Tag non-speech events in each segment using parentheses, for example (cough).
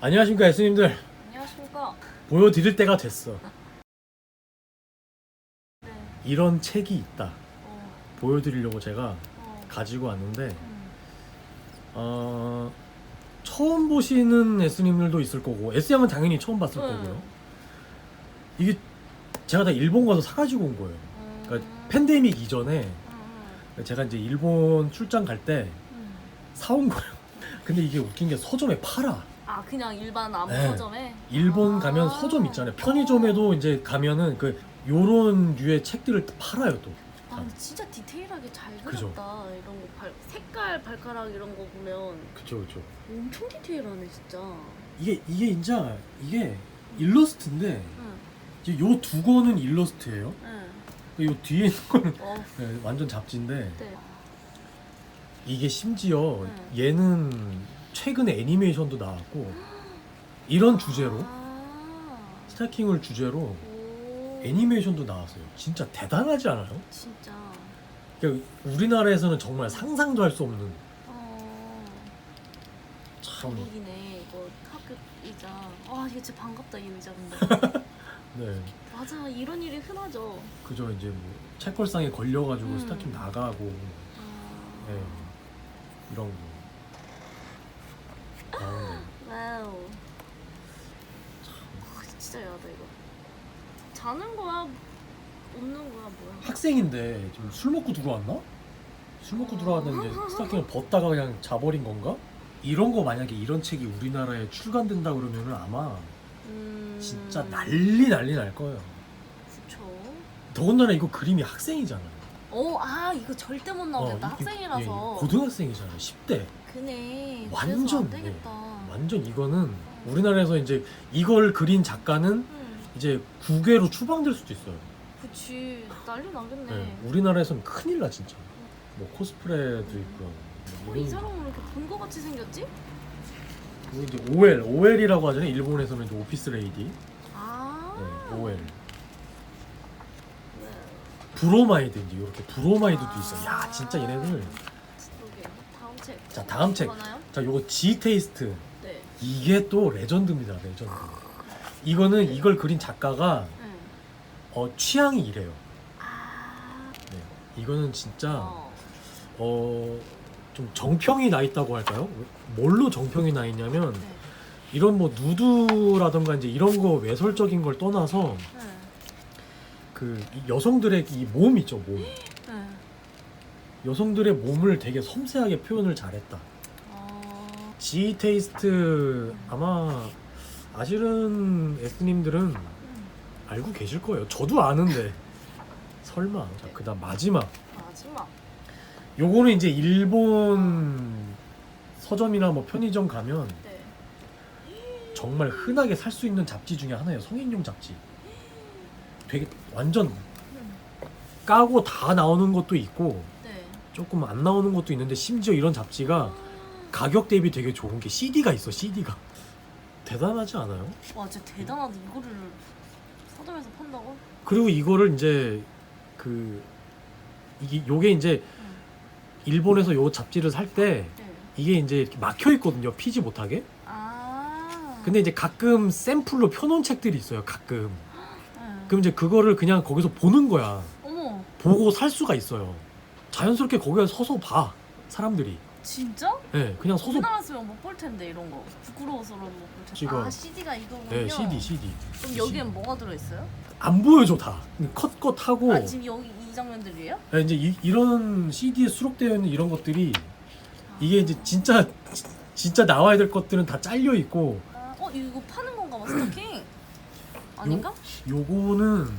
안녕하십니까 예수님들 안녕하십니까. 보여드릴 때가 됐어 네. 이런 책이 있다 어, 보여드리려고 제가 어. 가지고 왔는데 음. 어, 처음 보시는 예수님들도 있을 거고 에스양은 당연히 처음 봤을 음. 거고요 이게 제가 다 일본 가서 사가지고 온 거예요 음. 그러니까 팬데믹 이전에 음, 제가 이제 일본 출장 갈 때 음. 사온 거예요 근데 이게 웃긴 게 서점에 팔아 아 그냥 일반 아무 네. 서점에. 일본 아. 가면 서점 있잖아요 편의점에도 이제 가면은 그 요런 류의 책들을 팔아요 또 아 근데 진짜 디테일하게 잘 그죠. 그렸다. 이런 거 발, 색깔 발가락 이런 거 보면 그쵸 그쵸 엄청 디테일하네 진짜. 이게 이게 이제 이게 일러스트인데 응. 요두 권은 일러스트예요. 응. 요 뒤에 있는 거는 어. 네, 완전 잡지인데 네. 이게 심지어 네. 얘는 최근에 애니메이션도 나왔고 이런 주제로 아. 스타킹을 주제로 오. 애니메이션도 나왔어요. 진짜 대단하지 않아요? 진짜. 그러니까 우리나라에서는 정말 상상도 할 수 없는 어. 참 한국이네 이거 학교 의자. 아 이게 진짜 반갑다 이 의자 근데. (laughs) 네. 맞아 이런 일이 흔하죠. 그저 이제 뭐 책걸상에 걸려가지고 음. 스타킹 나가고 아. 네. 이런 거. 아, 와우. 아, 진짜 야하다 이거. 자는 거야? 웃는 거야 뭐야? 학생인데 지금 술 먹고 들어왔나? 술 먹고 들어왔는데 (laughs) 스타킹을 벗다가 그냥 자버린 건가? 이런 거 만약에 이런 책이 우리나라에 출간된다 그러면은 아마 음. 진짜 난리 난리 날 거예요. 그쵸. 더군다나 이거 그림이 학생이잖아요. 어, 아 이거 절대 못 나오겠다. 어, 이- 학생이라서. 예, 고등학생이잖아요. 10대. 그네. 완전, 안 네. 되겠다. 완전 이거는 우리나라에서 이제 이걸 그린 작가는 응. 이제 국외로 추방될 수도 있어요. 그치. 난리 나겠네. 네, 우리나라에서는 큰일 나 진짜. 뭐 코스프레도 있고요. 어, 뭐이 사람은 왜 이렇게 본거 같이 생겼지? 이제 OL, OL이라고 하잖아요. 일본에서는 이제 오피스 레이디. 아. 네, OL. 네. 브로마이드 이제 이렇게 브로마이드도 있어 요. 야, 진짜 얘네들. 책. 자, 다음 책. 하나요? 자, 요거 G 테이스트. 네. 이게 또 레전드입니다. 레전드. 이거는 이걸 그린 작가가 응. 어, 취향이 이래요. 아. 네. 이거는 진짜 어. 어, 좀 정평이 나 있다고 할까요? 뭘로 정평이 나 있냐면 네. 이런 뭐 누드라던가 이제 이런 거 외설적인 걸 떠나서 네. 그이 여성들의 이 몸 있죠, 몸. 네. 여성들의 몸을 되게 섬세하게 표현을 잘했다. 어. G 테이스트 아마 아시는 에스님들은 음. 알고 계실 거예요. 저도 아는데 설마. 자, 그다음 마지막. 마지막. 요거는 이제 일본 서점이나 뭐 편의점 가면 네. 정말 흔하게 살 수 있는 잡지 중에 하나예요. 성인용 잡지. 되게 완전 음. 까고 다 나오는 것도 있고 네. 조금 안 나오는 것도 있는데 심지어 이런 잡지가 가격 대비 되게 좋은 게 CD가 있어. CD가 대단하지 않아요? 와 진짜 대단하다 이거를 서점에서 판다고? 그리고 이거를 이제 그 이게 요게 이제 응. 일본에서 요 잡지를 살 때 네. 이게 이제 이렇게 막혀 있거든요. 피지 못하게. 아. 근데 이제 가끔 샘플로 펴놓은 책들이 있어요. 가끔. 네. 그럼 이제 그거를 그냥 거기서 보는 거야. 어머 보고 살 수가 있어요. 자연스럽게 거기에 서서 봐. 사람들이. 진짜? 네, 그냥 서서. 우리나라였으면 못 볼 텐데 이런 거 부끄러워서는 못볼 텐데. 지금- 아 CD가 이거군요. 네, CD, CD. 그럼 여기엔 뭐가 들어있어요? 안 보여줘 다. 컷컷 하고. 아 지금 여기 이 장면들이에요? 네, 이제 이, 이런 CD에 수록되어 있는 이런 것들이 이게 이제 진짜 진짜 나와야 될 것들은 다 잘려 있고 아, 어 이거 파는 건가 봐 스타킹. 아닌가? 요거는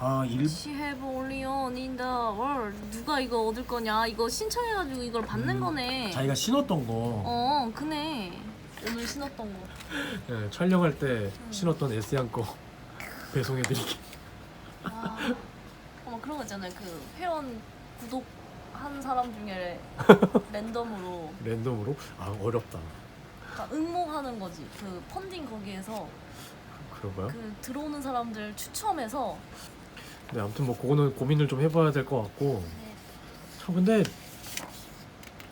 아 일, She have only one in the world. 누가 이거 얻을 거냐? 이거 신청해가지고 이걸 받는 음, 거네. 자기가 신었던 거 어, 그네. 오늘 신었던 거. 예, 촬영할 때 신었던 에스양 거 (laughs) 배송해드리기. 아, 어머 그런 거 있잖아요. 그 회원 구독 한 사람 중에 (laughs) 랜덤으로 랜덤으로 아 어렵다. 그러니까 응모하는 거지. 그 펀딩 거기에서 그런가요? 그 들어오는 사람들 추첨해서 네 아무튼 뭐 그거는 고민을 좀 해봐야 될 것 같고 네. 참 근데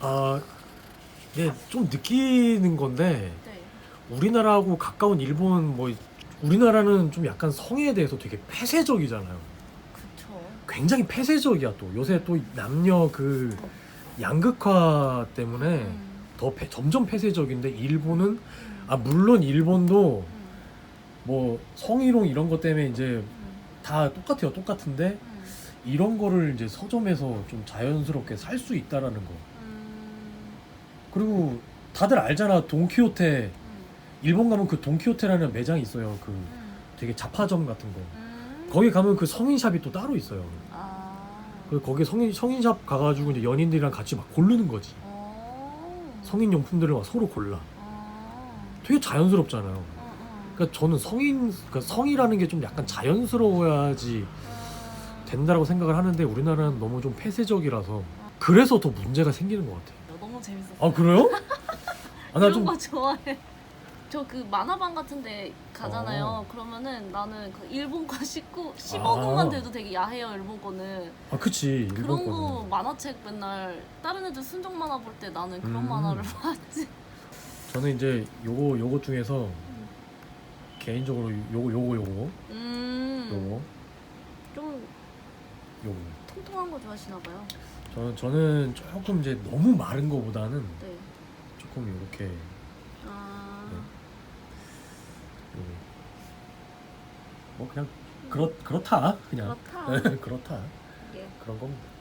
아, 네, 좀 느끼는 건데 네. 우리나라하고 가까운 일본 뭐 우리나라는 좀 약간 성에 대해서 되게 폐쇄적이잖아요. 그쵸. 굉장히 폐쇄적이야 또 요새 또 남녀 그 양극화 때문에 음, 더 폐- 점점 폐쇄적인데 일본은 음, 아 물론 일본도 음, 뭐 성희롱 이런 것 때문에 이제 음, 다 똑같아요 똑같은데 음, 이런 거를 이제 서점에서 좀 자연스럽게 살 수 있다라는 거 음, 그리고 다들 알잖아 돈키호테 음, 일본 가면 그 돈키호테라는 매장이 있어요 그 음, 되게 잡화점 같은 거 음. 거기 가면 그 성인샵이 또 따로 있어요 아. 그 거기 성인 성인샵 가가지고 이제 연인들이랑 같이 막 고르는 거지 어. 성인 용품들을 막 서로 골라 어. 되게 자연스럽잖아요. 그러니까 저는 성인 그러니까 성이라는 게 좀 약간 자연스러워야지 어. 된다라고 생각을 하는데 우리나라는 너무 좀 폐쇄적이라서 그래서 더 문제가 생기는 것 같아요. 너무 재밌었어. 아 그래요? (laughs) 아, 나 이런 좀 거 좋아해. 저 그 만화방 같은데 가잖아요. 어. 그러면은 나는 그 일본 거 19, 아. 15분만 돼도 되게 야해요. 일본 거는. 아 그치 일본 그런 거 거는 만화책 맨날 다른 애들 순정 만화 볼 때 나는 그런 음. 만화를 (laughs) 봤지. 저는 이제 요거 요거 중에서 개인적으로 요거 요거 요거 음. 요거 좀 요거 통통한 거 좋아하시나 봐요. 저는 저는 조금 이제 너무 마른 거보다는 네. 조금 이렇게 아. 네. 뭐 그냥 그렇 그렇다 그냥 그렇다. (laughs) 그렇다 예. 그런 겁니다.